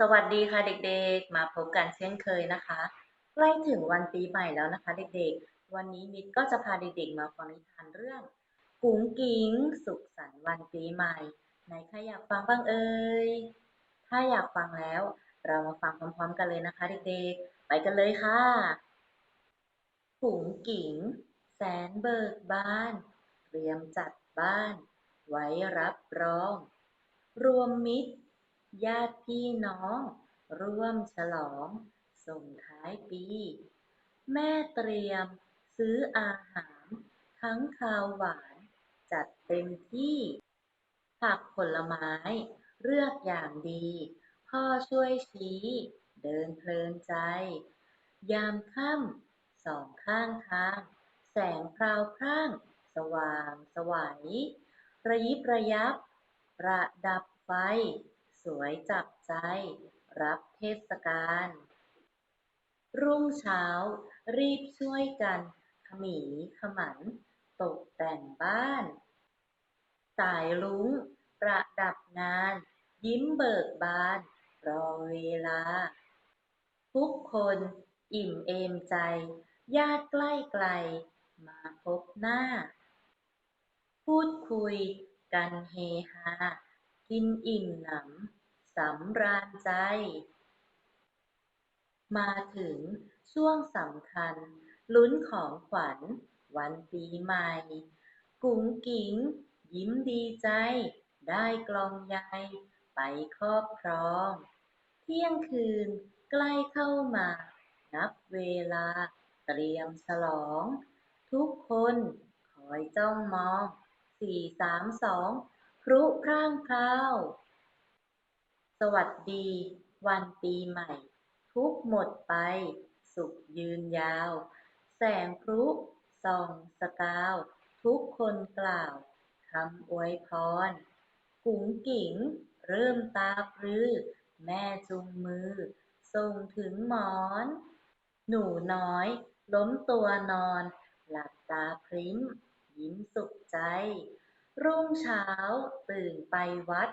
สวัสดีค่ะเด็กๆ มาพบกันเช่นเคยนะคะ ใกล้ถึงวันปีใหม่แล้วนะคะ เด็กๆ วันนี้มิตรก็จะพาเด็กๆ มาฟังนิทานเรื่องกุ๋งกิ๋งสุขสันต์วันปีใหม่ไหนใครอยากฟังบ้างเอ่ย ถ้าอยากฟังแล้ว เรามาฟังพร้อมๆ กันเลยนะคะ เด็กๆ ไปกันเลยค่ะกุ๋งกิ๋งแสนเบิกบาน เตรียมจัดบ้าน ไว้รับรอง รวมมิตร ญาติพี่น้อง ร่วมฉลอง ส่งท้ายปี แม่เตรียม ซื้ออาหาร ทั้งคาวหวาน จัดเต็มที่ ผักผลไม้ เลือกอย่างดี พ่อช่วยชี้ เดินเพลินใจ ยามค่ำสองข้างทาง แสงพราวพร่าง ว่างสวัย ระยิบระยับ ประดับไฟ สวยจับใจ รับเทศกาล รุ่งเช้า รีบช่วยกันขมีขมัน ตกแต่งบ้าน สายรุ้ง ประดับงาน ยิ้มเบิกบาน รอเวลา ทุกคนอิ่มเอมใจ ญาติใกล้ไกล มาพบหน้า พูดคุยกันเฮฮา กินอิ่มหนำสำราญใจ มาถึงช่วงสำคัญ ลุ้นของขวัญ วันปีใหม่ กุ๋งกิ๋งยิ้มดีใจ ได้กลองใยไปครอบครอง เที่ยงคืนใกล้เข้ามา นับเวลาเตรียมฉลอง ทุกคนคอยจ้องมอง สี่สามสองพลุพร่างพราว สวัสดี วันปีใหม่ ทุกหมดไป สุขยืนยาว แสงพลุส่องสกาว ทุกคนกล่าวคำอวยพร กุ๋งกิ๋งเริ่มตาปรือ แม่จุงมือ ส่งถึงหมอน หนูน้อย ล้มตัวนอน หลับตาพริ้ม ยิ้มสุขใจ รุ่งเช้าตื่นไปวัด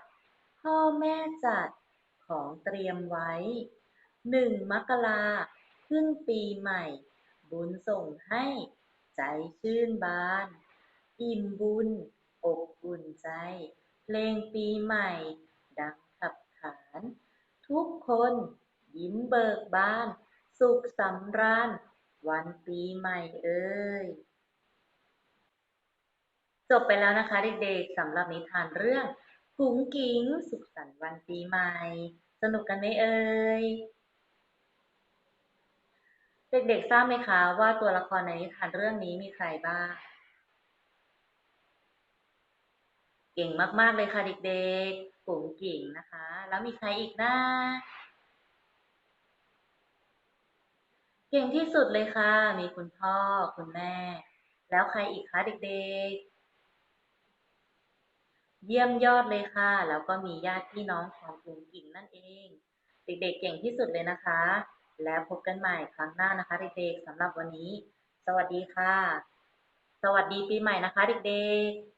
พ่อแม่จัดของเตรียมไว้ หนึ่งมกราขึ้นปีใหม่ บุญส่งให้ ใจชื่นบาน อิ่มบุญ อบอุ่นใจ เพลงปีใหม่ ดังขับขาน ทุกคนยิ้มเบิกบาน สุขสำราญ วันปีใหม่เอ่ย จบไปแล้วนะคะเด็กๆสำหรับนิทานเรื่องกุ๋งกิ๋งสุขสันต์วันปีใหม่ สนุกกันไหมเอ่ยเด็กๆทราบไหมคะว่าตัวละครในนิทานเรื่องนี้มีใครบ้าง เก่งมากๆเลยค่ะเด็กๆกุ๋งกิ๋งนะคะ แล้วมีใครอีกนะเก่งที่สุดเลยค่ะ มีคุณพ่อคุณแม่ แล้วใครอีกคะเด็กๆ เยี่ยมยอดเลยค่ะ แล้วก็มีญาติพี่น้องของอุ๋งอิงนั่นเอง เด็กๆเก่งที่สุดเลยนะคะ แล้วพบกันใหม่ครั้งหน้านะคะ เด็กๆสำหรับวันนี้ สวัสดีค่ะ สวัสดีปีใหม่นะคะ เด็กๆ